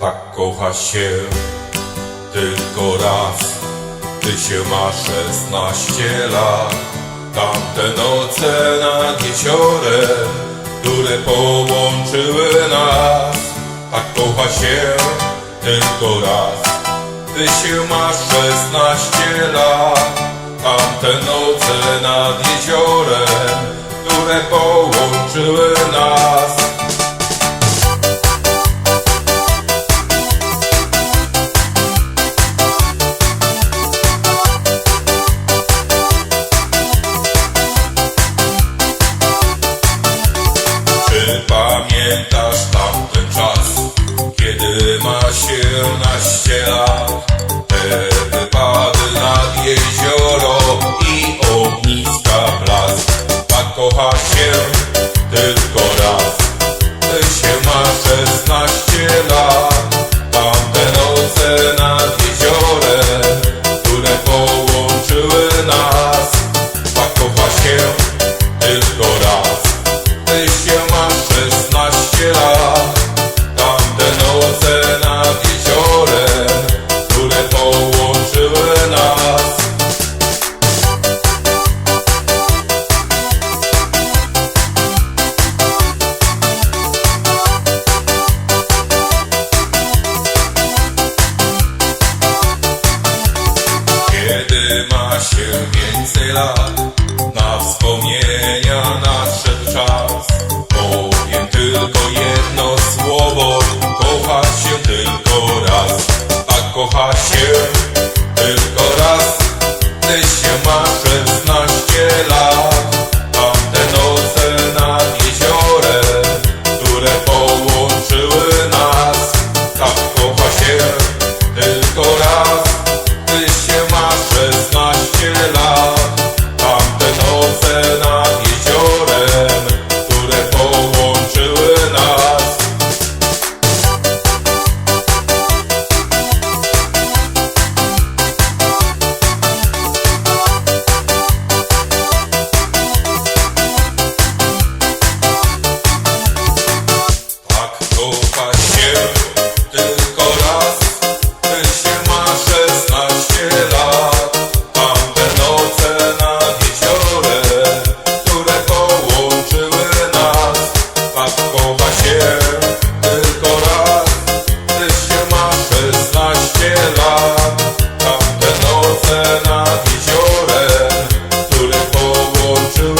Tak kocha się tylko raz, gdy się ma szesnaście lat. Tamte noce nad jeziorem, które połączyły nas. Tak kocha się tylko raz, gdy się ma szesnaście lat. Tamte noce nad jeziorem, pamiętasz tamten czas, kiedy ma się naście lat? Te wypady nad jezioro i ogniska blask. Tak kocha się tylko raz, gdy się ma szesnaście lat. Tamte noce nad jeziorem, które połączyły nas. Tak kocha się tylko raz. Gdy się ma się ma 16 lat. Tamte noce nad jeziorem Które połączyły nas. Tak kocha się tylko raz. Gdy się ma 16 lat. Tamte noce kocha się tylko raz Ty się ma 16 lat. Tamte noce nad jeziorem Który połączył